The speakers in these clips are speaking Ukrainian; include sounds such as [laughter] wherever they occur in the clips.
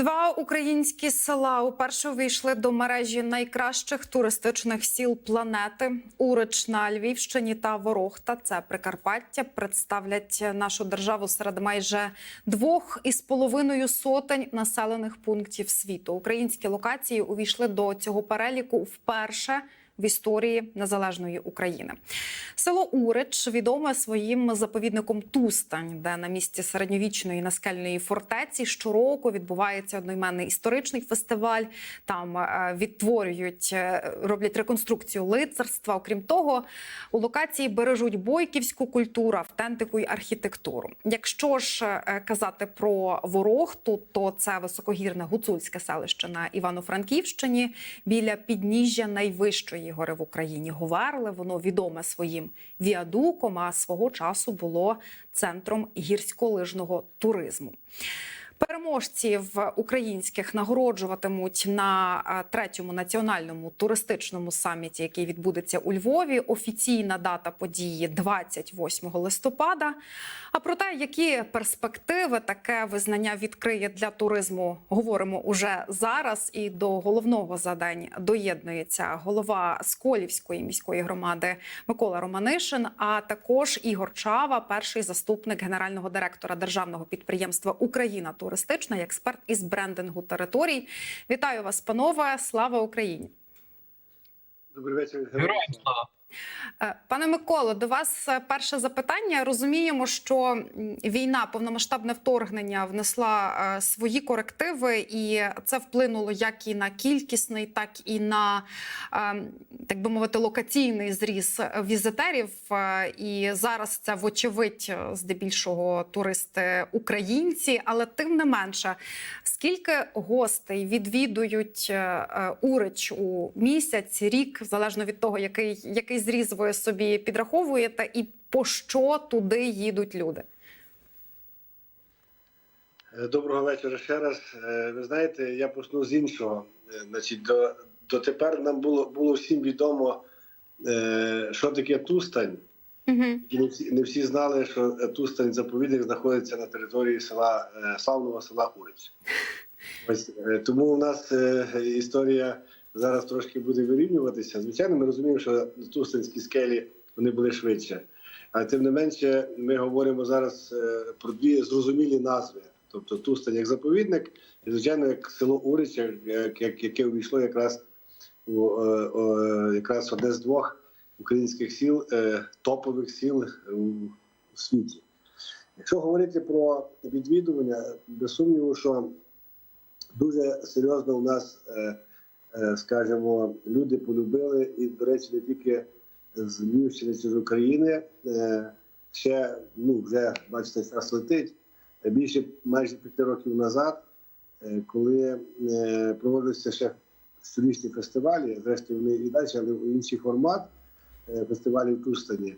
Два українські села уперше вийшли до мережі найкращих туристичних сіл планети. Урич на Львівщині та Ворохта. Це Прикарпаття представлять нашу державу серед майже двох із половиною сотень населених пунктів світу. Українські локації увійшли до цього переліку вперше. В історії незалежної України село Урич відоме своїм заповідником Тустань, де на місці середньовічної наскельної фортеці щороку відбувається одноіменний історичний фестиваль. Там е, відтворюють, е, роблять реконструкцію лицарства. Окрім того, у локації бережуть бойківську культуру, автентику і архітектуру. Якщо ж е, казати про Ворохту, то це високогірне гуцульське селище на Івано-Франківщині біля підніжжя найвищої гори в Україні Говерле. Воно відоме своїм віадуком, а свого часу було центром гірськолижного туризму. Переможців українських нагороджуватимуть на е, третьому національному туристичному саміті, який відбудеться у Львові. Офіційна дата події 28 листопада. А про те, які перспективи таке визнання відкриє для туризму, говоримо уже зараз. І до головного за день доєднується голова Сколівської міської громади Микола Романишин, а також Ігор Чава, перший заступник генерального директора державного підприємства Україна туристична і експерт із брендингу територій. Вітаю вас, панове! Слава Україні! Добрий вечір. Героям слава. Е, Пане Миколо, до вас е, перше запитання. Розуміємо, що війна, повномасштабне вторгнення внесла е, свої корективи, і це вплинуло як і на кількісний, так і на е, так би мовити, локаційний зріс візитерів. І зараз це вочевидь здебільшого туристи українці, але тим не менше, скільки гостей відвідують Урич у місяць, рік, залежно від того, який, який зріз ви собі підраховуєте, і по що туди їдуть люди? Е, Доброго вечора ще раз. Е, Ви знаєте, я почну з іншого. Е, Значить, до, дотепер нам було, було всім відомо, що таке Тустань. Угу. І не всі, не всі знали, що Тустань заповідник знаходиться на території села славного села Урич. [laughs] Ось тому у нас історія зараз трошки буде вирівнюватися. Звичайно, ми розуміємо, що тустанські скелі вони були швидше. Але тим не менше, ми говоримо зараз е, про дві зрозумілі назви. Тобто Тустань як заповідник, і звичайно, як село Урич, як, як, як- яке увійшло якраз у е, о, якраз одне з двох українських сіл, е, топових сіл у, світі. Якщо говорити про відвідування, без сумніву, що дуже серйозно у нас, скажімо, люди полюбили, і, до речі, не тільки з Львівщини чи з України. Е, Ще ну, вже бачите, час летить. Більше майже п'яти років назад, е, коли е, проводилися ще щорічні фестивалі, зрештою вони і далі, але в інший формат е, фестивалів в Тустані,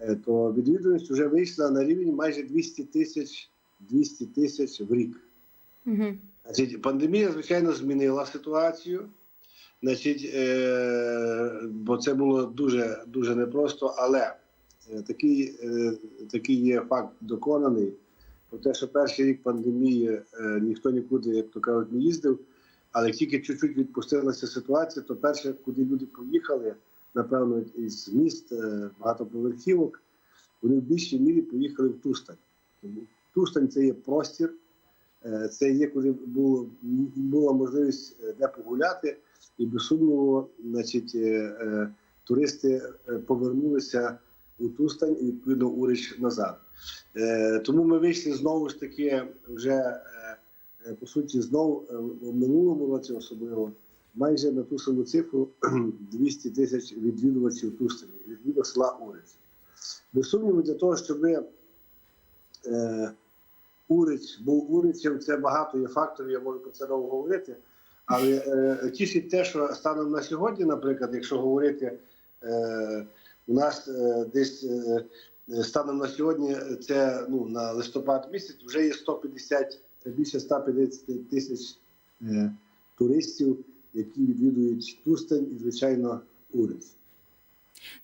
е, то відвідуваність вже вийшла на рівень майже 200 тисяч 200 тисяч в рік. Угу. Значить, пандемія, звичайно, змінила ситуацію. Значить, е, бо це було дуже дуже непросто, але е, такий, е, такий є факт доконаний. Про те, що перший рік пандемії е, ніхто нікуди, як то кажуть, не їздив. Але тільки чуть-чуть відпустилася ситуація, то перше, куди люди поїхали, напевно, із міст е, багатоповерхівок, вони в більшій мірі поїхали в Тустань. Тому Тустань це є простір, Е, Це є, коли було, була можливість е, де погуляти, і без сумніву, значить, е, е, туристи е, повернулися у Тустань і відповідно Урич назад. Тому ми вийшли знову ж таки вже по суті знову в минулому році, особливо майже на ту саму цифру [clears throat] 200 тисяч відвідувачів Тустані, відвідував села Урич. Без сумніву, для того, щоб Урич був Уричем, це багато є факторів, я можу про це довго говорити. Але е, тішить те, що станом на сьогодні, наприклад, якщо говорити, е, у нас е, десь е, станом на сьогодні, це ну, на листопад місяць, вже є 150, більше 150 тисяч е, туристів, які відвідують Тустень і, звичайно, Урич.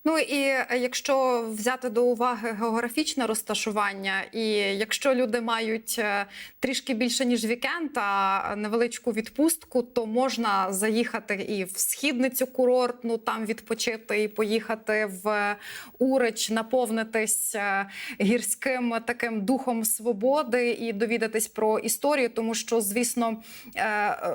Ну і е, якщо взяти до уваги географічне розташування, і якщо люди мають е, трішки більше ніж вікенд, а невеличку відпустку, то можна заїхати і в східницю курортну, там відпочити, і поїхати в Урич, наповнитись е, гірським таким духом свободи і довідатись про історію, тому що, звісно,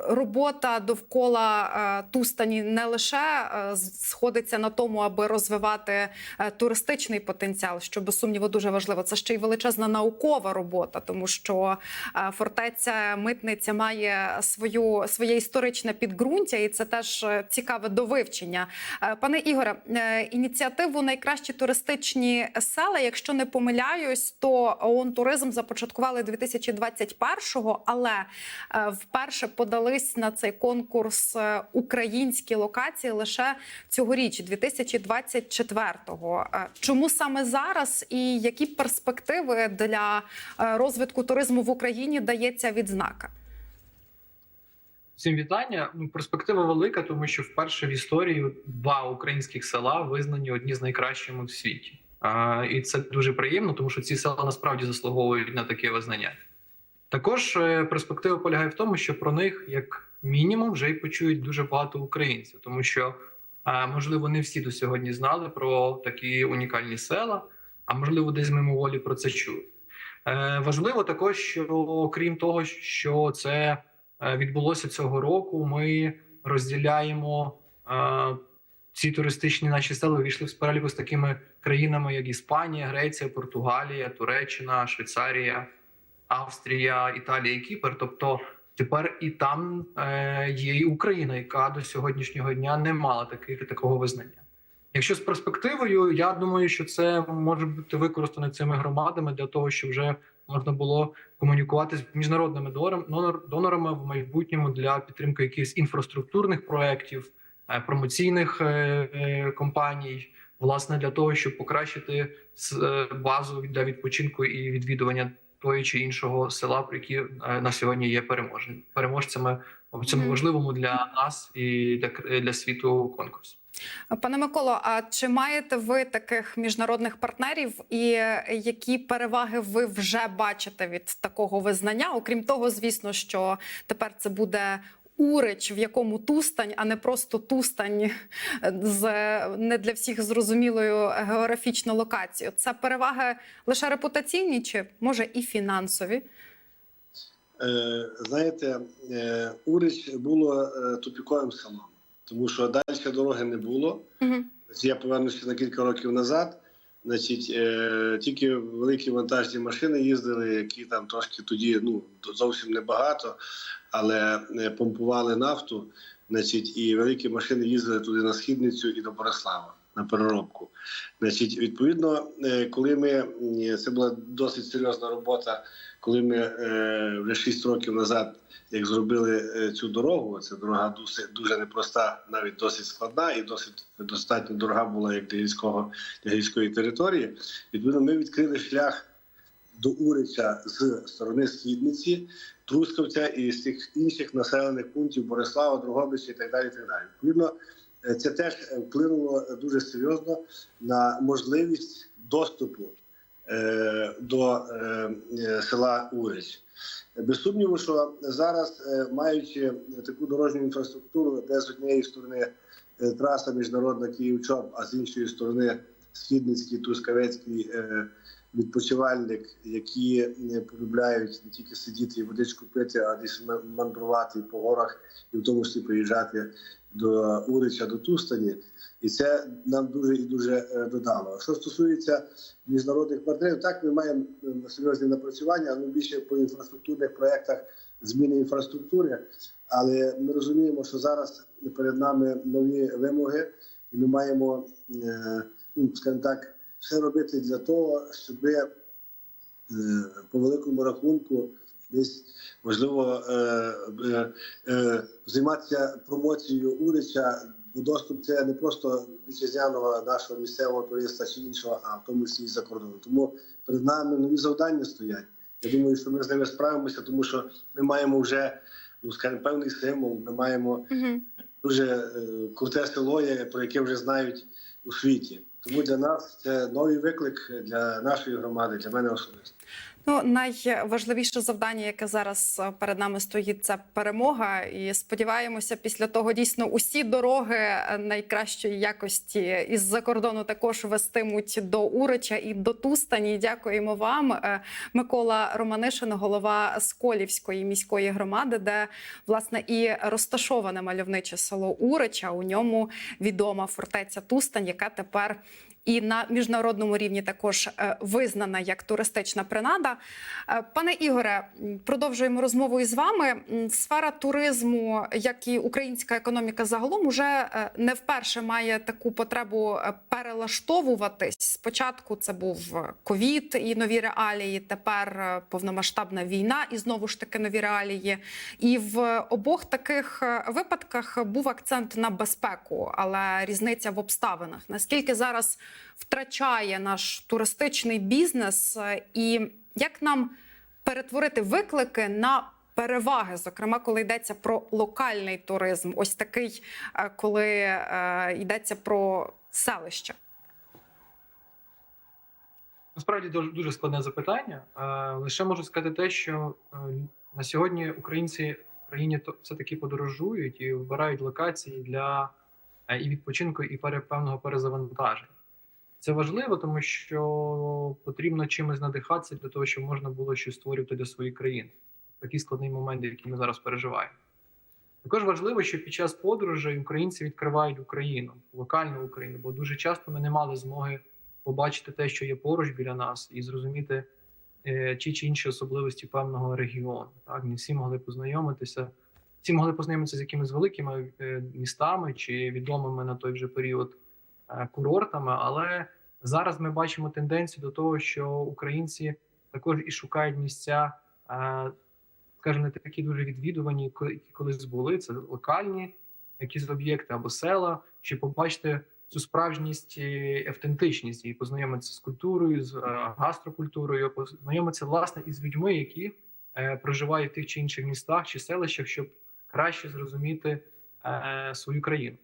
робота довкола Тустані не лише сходиться на тому, аби розвивати е, туристичний потенціал, що без сумніву дуже важливо. Це ще й величезна наукова робота, тому що е, фортеця митниця має свою своє історичне підґрунтя, і це теж е, цікаве до вивчення. Пане Ігоре, ініціативу найкращі туристичні села, якщо не помиляюсь, то ООН туризм започаткували 2021-го, але вперше подались на цей конкурс українські локації лише цьогоріч, 2020 24-го. Е, чому саме зараз і які перспективи для е, розвитку туризму в Україні дається відзнака? Всім вітання. Ну, перспектива велика, тому що вперше в історії два українських села визнані одні з найкращими в світі, а, і це дуже приємно, тому що ці села насправді заслуговують на таке визнання. Також е, перспектива полягає в тому, що про них як мінімум вже й почують дуже багато українців, тому що можливо не всі до сьогодні знали про такі унікальні села, а можливо, десь мимоволі про це чули. Е, Важливо також, що окрім того, що це е, відбулося цього року. Ми розділяємо е, ці туристичні наші села війшли в переліку з такими країнами, як Іспанія, Греція, Португалія, Туреччина, Швейцарія, Австрія, Італія і Кіпр. Тобто тепер і там е, є і Україна, яка до сьогоднішнього дня не мала таких, такого визнання. Якщо з перспективою, я думаю, що це може бути використано цими громадами для того, щоб вже можна було комунікувати з міжнародними донорам- донорами в майбутньому для підтримки якихось інфраструктурних проєктів, е, промоційних е, компаній, власне, для того, щоб покращити базу для відпочинку і відвідування тої чи іншого села, про які е, на сьогодні є переможні переможцями в цьому важливому для нас і для для світу конкурсу. Пане Миколо, а чи маєте ви таких міжнародних партнерів, і е, які переваги ви вже бачите від такого визнання? Окрім того, звісно, що тепер це буде. Урич, в якому Тустань, а не просто Тустань з не для всіх зрозумілою географічною локацією. Це переваги лише репутаційні, чи може і фінансові? Е, знаєте, е, Урич було е, тупіковим селом, тому що далі дороги не було. Угу. Я повернуся на кілька років назад. Значить, е, тільки великі вантажні машини їздили, які там трошки тоді ну зовсім небагато, але е, помпували нафту. Значить, і великі машини їздили туди на східницю і до Борислава на переробку. Значить, відповідно, е, коли ми це була досить серйозна робота, коли ми е, вже 6 років назад, як зробили цю дорогу, ця дорога дуже, дуже непроста, навіть досить складна і досить достатньо дорога була як для гірського для гірської території. Відповідно, ми відкрили шлях до Урича з сторони східниці, Трускавця і з тих інших населених пунктів Борислава, Дрогобича і так далі. І так далі. Відповідно, е, це теж е, вплинуло дуже серйозно на можливість доступу е, до села Урич. Без сумніву, що зараз, маючи таку дорожню інфраструктуру, де з однієї сторони траса міжнародна Київ-Чоп, а з іншої сторони Східницький, Трускавецький е, відпочивальник, які е, полюбляють не тільки сидіти і водичку пити, а десь мандрувати по горах і в тому числі приїжджати до Урича, до Тустані. І це нам дуже і дуже е, додало. Що стосується міжнародних партнерів, так ми маємо е, серйозні напрацювання, але більше по інфраструктурних проєктах зміни інфраструктури. Але ми розуміємо, що зараз перед нами нові вимоги, і ми маємо, е, ну скажімо так, все робити для того, щоб по великому рахунку десь можливо е, е, е, займатися промоцією урича, бо доступ це не просто вітчизняного нашого місцевого туриста чи іншого, а в тому числі і за кордоном. Тому перед нами нові завдання стоять. Я думаю, що ми з ними справимося, тому що ми маємо вже ну скажімо, певний символ. Ми маємо дуже е, круте село, про яке вже знають у світі. Тому для нас це новий виклик для нашої громади, для мене особисто. Ну, найважливіше завдання, яке зараз е, перед нами стоїть, це перемога. І сподіваємося, після того дійсно усі дороги е, найкращої якості із-за кордону також вестимуть до Урича і до Тустані. Дякуємо вам, Е, Микола Романишин, голова Сколівської міської громади, де власне і розташоване мальовниче село Урича. У ньому відома фортеця Тустань, яка тепер і на міжнародному рівні також е, визнана як туристична принада. Е, Пане Ігоре, продовжуємо розмову із вами. Сфера туризму, як і українська економіка загалом, уже е, не вперше має таку потребу перелаштовуватись. Спочатку це був ковід і нові реалії. Тепер повномасштабна війна і знову ж таки нові реалії. І в обох таких випадках був акцент на безпеку, але різниця в обставинах. Наскільки зараз втрачає наш туристичний бізнес, і як нам перетворити виклики на переваги, зокрема, коли йдеться про локальний туризм, ось такий, е, коли е, йдеться про селище. Насправді дуже дуже складне запитання. Е, Лише можу сказати те, що е, на сьогодні українці в країні все таки подорожують і вибирають локації для і відпочинку, і певного перезавантаження. Це важливо, тому що потрібно чимось надихатися для того, щоб можна було щось створювати для своєї країни. Такий складний момент, який ми зараз переживаємо. Також важливо, що під час подорожей українці відкривають Україну, локальну Україну, бо дуже часто ми не мали змоги побачити те, що є поруч біля нас, і зрозуміти е, ті чи інші особливості певного регіону. Так, не всі могли познайомитися. Всі могли познайомитися з якимись великими е, містами чи відомими на той вже період е, курортами. Але зараз ми бачимо тенденцію до того, що українці також і шукають місця, е, скажімо, не такі дуже відвідувані, які колись були. Це локальні якісь об'єкти або села, щоб побачити цю справжність і автентичність і познайомитися з культурою, з е, гастрокультурою, познайомитися власне із людьми, які е, проживають в тих чи інших містах чи селищах, щоб краще зрозуміти свою країну.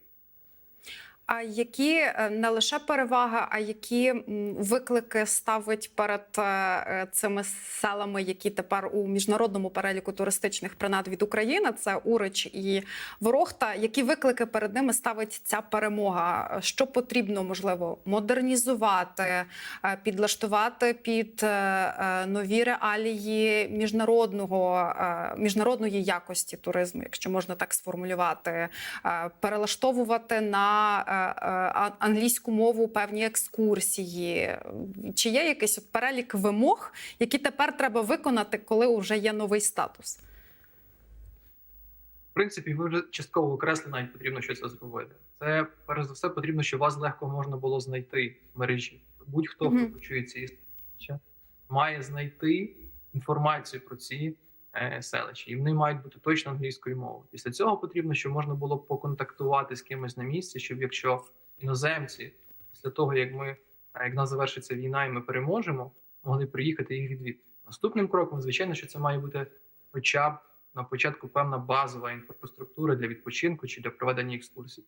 А які е, не лише переваги, а які виклики ставить перед е, е, цими селами, які тепер у міжнародному переліку туристичних принад від України? Це Урич і Ворохта. Які виклики перед ними ставить ця перемога? Що потрібно можливо модернізувати, підлаштувати під нові реалії міжнародного міжнародної якості туризму, якщо можна так сформулювати, перелаштовувати на англійську мову певні екскурсії. Чи є якийсь от перелік вимог, які тепер треба виконати, коли вже є новий статус? В принципі, ви вже частково окреслили, навіть потрібно щось зробити. Це перш за все потрібно, щоб вас легко можна було знайти в мережі. Будь-хто, Мгм. хто почує ці селища, має знайти інформацію про ці е, селища, і вони мають бути точно англійською мовою. Після цього потрібно, щоб можна було поконтактувати з кимось на місці, щоб якщо іноземці після того, як ми е, як нас завершиться війна, і ми переможемо, могли приїхати їх відвідати. Наступним кроком, звичайно, що це має бути хоча б на початку певна базова інфраструктура для відпочинку чи для проведення екскурсій.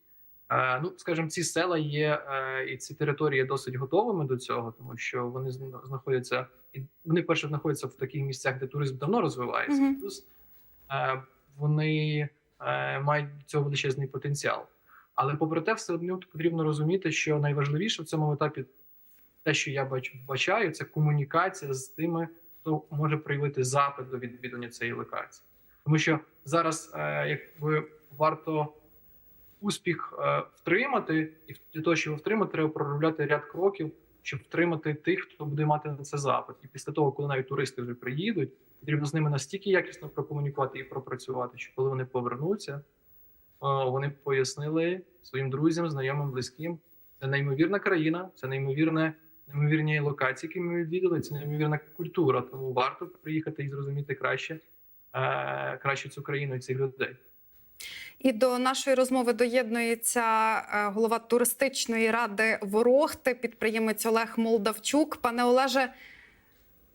Е, ну, скажімо, ці села є е, і ці території досить готовими до цього, тому що вони знаходяться і вони перше знаходяться в таких місцях, де туризм давно розвивається. Мгм. Плюс е, вони мають до цього величезний потенціал. Але попри те, все одно потрібно розуміти, що найважливіше в цьому етапі, те, що я бачу, бачаю, це комунікація з тими, хто може проявити запит до відвідування цієї локації. Тому що зараз, якби варто успіх е, втримати, і для того, щоб втримати, треба проробляти ряд кроків, щоб втримати тих, хто буде мати на це запит. І після того, коли навіть туристи вже приїдуть, потрібно з ними настільки якісно прокомунікувати і пропрацювати, що коли вони повернуться, е, вони пояснили своїм друзям, знайомим, близьким. Це неймовірна країна, це неймовірне, неймовірні локації, які ми відвідали. Це неймовірна культура. Тому варто приїхати і зрозуміти краще, е, краще цю країну і цих людей. І до нашої розмови доєднується е, голова туристичної ради Ворохти, підприємець Олег Молдавчук. Пане Олеже,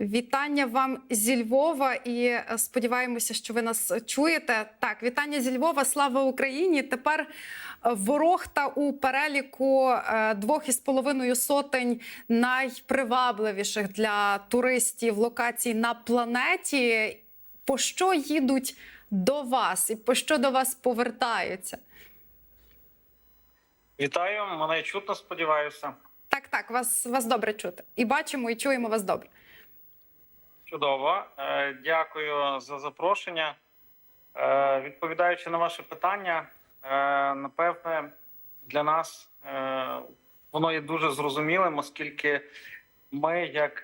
Вітання вам зі Львова і е, сподіваємося, що ви нас чуєте. Так, вітання зі Львова. Слава Україні! Тепер е, ворогта у переліку двох із половиною сотень найпривабливіших для туристів локацій на планеті. По що їдуть до вас і по що до вас повертаються? Вітаю, мене чутно, сподіваюся. Так, так, вас, вас добре чути. І бачимо, і чуємо вас добре. Чудово. Е, Дякую за запрошення. Е, Відповідаючи на ваше питання, е, напевне, для нас воно є дуже зрозумілим, оскільки ми, як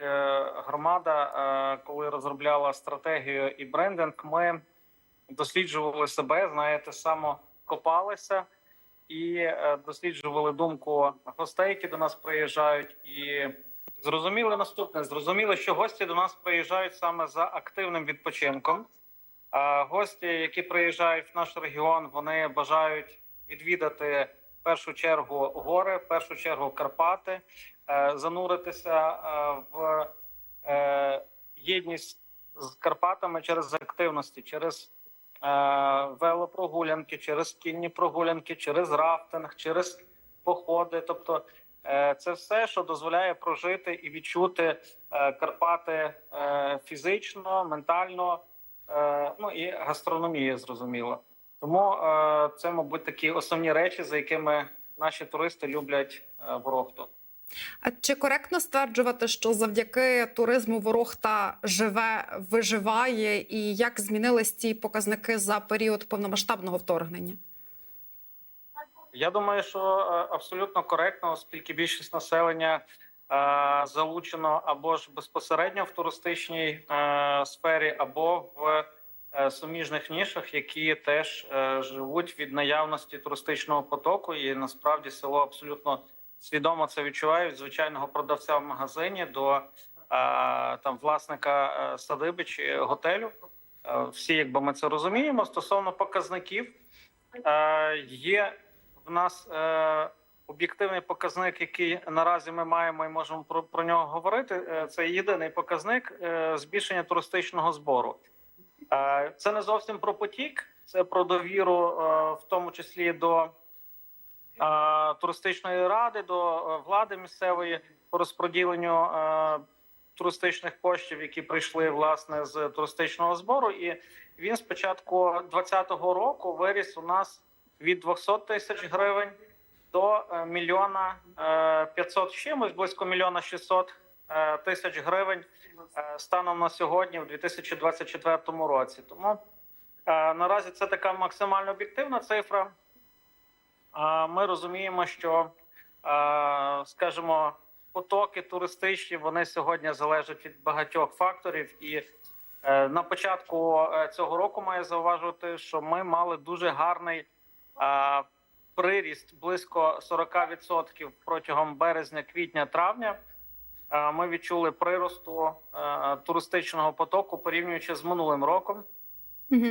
громада, коли розробляла стратегію і брендинг, ми досліджували себе, знаєте, самокопалися і е, досліджували думку гостей, які до нас приїжджають, і зрозуміли наступне: зрозуміли, що гості до нас приїжджають саме за активним відпочинком. А гості, які приїжджають в наш регіон, вони бажають відвідати в першу чергу гори, в першу чергу Карпати, е, зануритися е, в єдність з Карпатами через активності, через велопрогулянки, через кінні прогулянки, через рафтинг, через походи. Тобто, е, це все, що дозволяє прожити і відчути е, Карпати е, фізично, ментально, е, ну і гастрономія, зрозуміло. Тому е, це, мабуть, такі основні речі, за якими наші туристи люблять е, Ворохту. А чи коректно стверджувати, що завдяки туризму Ворохта живе, виживає, і як змінились ці показники за період повномасштабного вторгнення? Я думаю, що е, абсолютно коректно, оскільки більшість населення е, залучено або ж безпосередньо в туристичній е, сфері, або в суміжних нішах, які теж живуть від наявності туристичного потоку. І насправді село абсолютно свідомо це відчуває від звичайного продавця в магазині до е, там власника е, садиби чи готелю. Е, Всі, якби ми це розуміємо, стосовно показників. Є в нас об'єктивний показник, який наразі ми маємо і можемо про, про нього говорити. Це єдиний показник збільшення туристичного збору. Це не зовсім про потік, це про довіру, в тому числі до туристичної ради, до е, влади місцевої по розподіленню е, туристичних коштів, які прийшли власне з туристичного збору. І він з початку 2020 року виріс у нас від 200 тисяч гривень до е, мільйона е, 500 чимось, близько мільйона 600 е, тисяч гривень е, станом на сьогодні, в 2024 році. Тому е, наразі це така максимально об'єктивна цифра. Ми розуміємо, що, е, скажімо, потоки туристичні вони сьогодні залежать від багатьох факторів. І е, на початку е, цього року маю зауважувати, що ми мали дуже гарний приріст близько 40% протягом березня, квітня, травня. Ми відчули приросту туристичного потоку порівнюючи з минулим роком. Угу.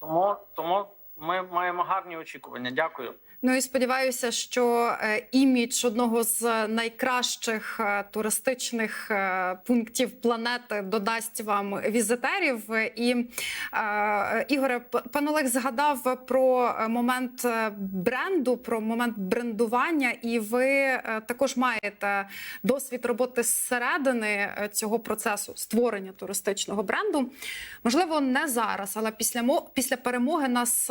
Тому тому ми маємо гарні очікування. Дякую. Ну і сподіваюся, що е, імідж одного з найкращих е, туристичних е, пунктів планети додасть вам візитерів. І Ігоре, пан Олег згадав про момент бренду, про момент брендування, і ви також маєте досвід роботи зсередини цього процесу створення туристичного бренду. Можливо, не зараз, але після після перемоги нас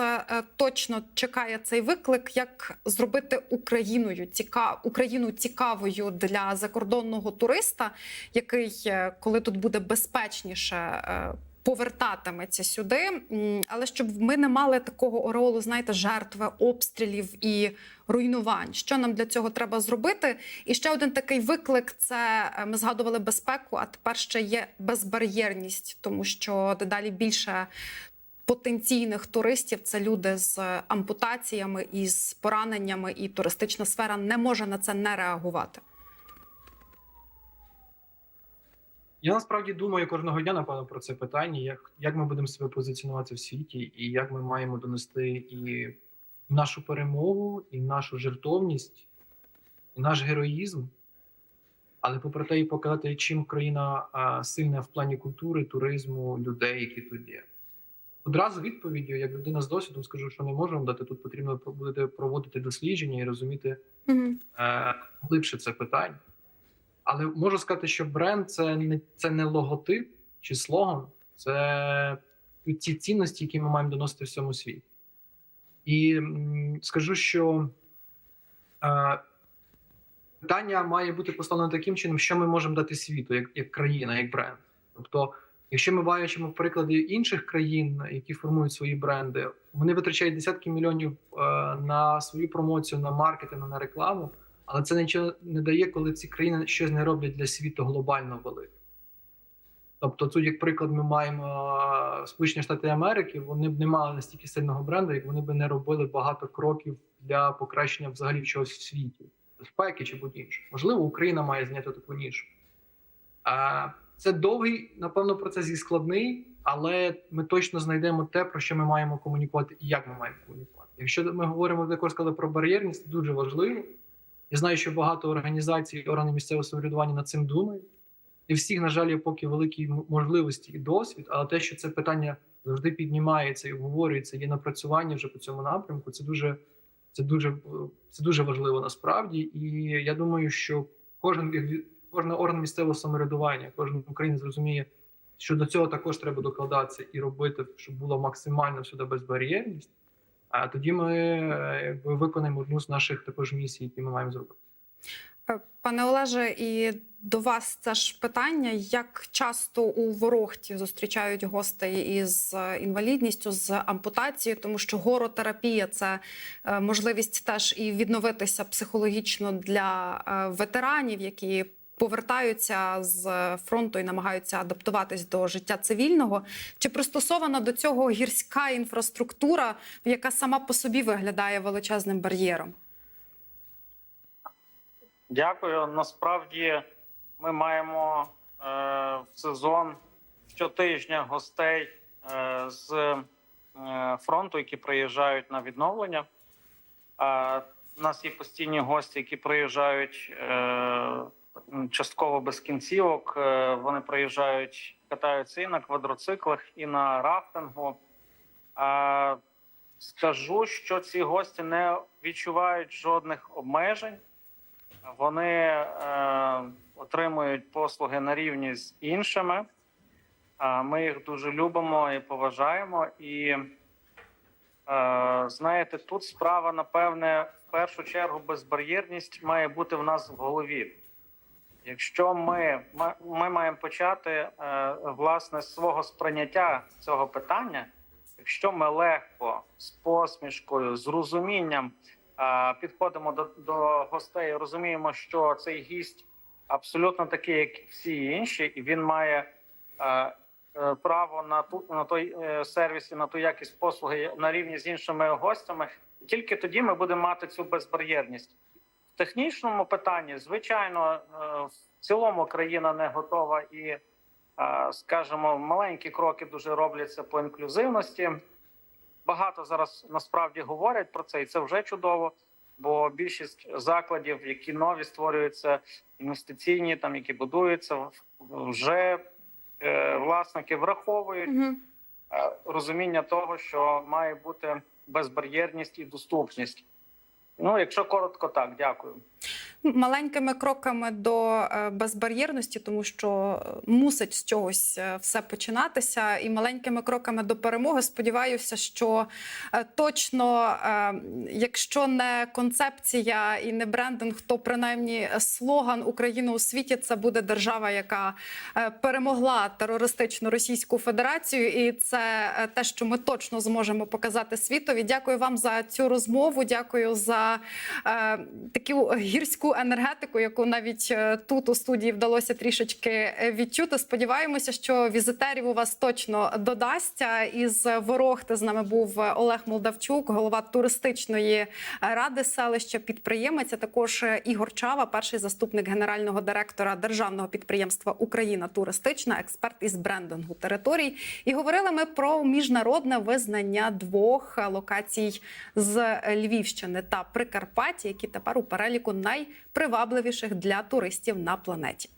точно чекає цей виклик, як зробити Україною ціка Україну цікавою для закордонного туриста, який, е, коли тут буде безпечніше. е, Повертатиметься сюди, але щоб ми не мали такого ореолу, знаєте, жертви обстрілів і руйнувань. Що нам для цього треба зробити? І ще один такий виклик: це е, ми згадували безпеку, а тепер ще є безбар'єрність, тому що дедалі більше потенційних туристів це люди з ампутаціями і з пораненнями, і туристична сфера не може на це не реагувати. Я насправді думаю кожного дня, напевно, про це питання, як, як ми будемо себе позиціонувати в світі, і як ми маємо донести і нашу перемогу, і нашу жертовність, і наш героїзм але попри те і показати, чим країна сильна в плані культури, туризму, людей, які тут є. Одразу відповіддю, як людина з досвідом, скажу, що не можемо дати. Тут потрібно буде проводити дослідження і розуміти Мгм. е, глибше це питання. Але можу сказати, що бренд це не це не логотип чи слоган, це ті цінності, які ми маємо доносити всьому світі. І м, скажу, що е, питання має бути поставлено таким чином, що ми можемо дати світу, як, як країна, як бренд. Тобто, якщо ми бачимо приклади інших країн, які формують свої бренди, вони витрачають десятки мільйонів е, на свою промоцію, на маркетинг, на рекламу, але це нічого не дає, коли ці країни щось не роблять для світу глобально велике. Тобто, тут, як приклад, ми маємо е, Сполучені Штати Америки, вони б не мали настільки сильного бренду, як вони б не робили багато кроків для покращення взагалі чогось в світі, безпеки чи будь-інше. Можливо, Україна має зняти таку нішу. Це довгий, напевно, процес і складний, але ми точно знайдемо те, про що ми маємо комунікувати і як ми маємо комунікувати. Якщо ми говоримо також сказали про бар'єрність, це дуже важливо. Я знаю, що багато організацій, органів місцевого самоврядування над цим думають. І всіх, на жаль, є поки великі можливості і досвід, але те, що це питання завжди піднімається і обговорюється, є напрацювання вже по цьому напрямку. Це дуже, це дуже, е, це дуже важливо насправді. І я думаю, що кожен кожен орган місцевого самоврядування, кожен українець зрозуміє, що до цього також треба докладатися і робити, щоб була максимально всюди безбар'єрність. А тоді ми якби виконаємо одну з наших також місій, які ми маємо зробити. Е, Пане Олеже, і до вас це ж питання: як часто у Ворохті зустрічають гостей із е, інвалідністю, з ампутацією, тому що горотерапія це е, можливість теж і відновитися психологічно для ветеранів, які повертаються з фронту і намагаються адаптуватись до життя цивільного. Чи пристосована до цього гірська інфраструктура, яка сама по собі виглядає величезним бар'єром? Дякую. Насправді ми маємо е, в сезон щотижня гостей е, з е, фронту, які приїжджають на відновлення. Е, у нас є постійні гості, які приїжджають е, частково без кінцівок. Е, вони приїжджають, катаються і на квадроциклах, і на рафтингу. Скажу, що ці гості не відчувають жодних обмежень. Вони е, отримують послуги на рівні з іншими. Ми їх дуже любимо і поважаємо. І е, знаєте, тут справа, напевне, в першу чергу безбар'єрність має бути в нас в голові. Якщо ми, ми, маємо почати е, власне з свого сприйняття цього питання, якщо ми легко з посмішкою, з розумінням е, підходимо до, до гостей, розуміємо, що цей гість абсолютно такий, як всі інші, і він має е, право на ту на той сервіс і на ту якість послуги на рівні з іншими гостями. Тільки тоді ми будемо мати цю безбар'єрність. Технічному питанні, звичайно, е, в цілому країна не готова і, е, скажімо, маленькі кроки дуже робляться по інклюзивності. Багато зараз насправді говорять про це, і це вже чудово. Бо більшість закладів, які нові створюються, інвестиційні, там які будуються, вже е, власники враховують Угу. розуміння того, що має бути безбар'єрність і доступність. Ну, якщо коротко, так, дякую. маленькими кроками до е, безбар'єрності, тому що мусить з чогось е, все починатися, і маленькими кроками до перемоги. Сподіваюся, що е, точно, якщо не концепція і не брендинг, то принаймні слоган України у світі це буде держава, яка перемогла терористичну Російську Федерацію, і це те, що ми точно зможемо показати світові. Дякую вам за цю розмову. Дякую за е, таку гірську енергетику, яку навіть е, тут у студії вдалося трішечки е, відчути. Сподіваємося, що візитерів у вас точно додасться. Із Ворохти з нами був Олег Молдавчук, голова туристичної ради селища, підприємець. а Також Ігор Чава, перший заступник генерального директора державного підприємства Україна Туристична, експерт із брендингу територій. І говорили ми про міжнародне визнання двох локацій з Львівщини та Прикарпаття, які тепер у переліку найпривабливіших для туристів на планеті.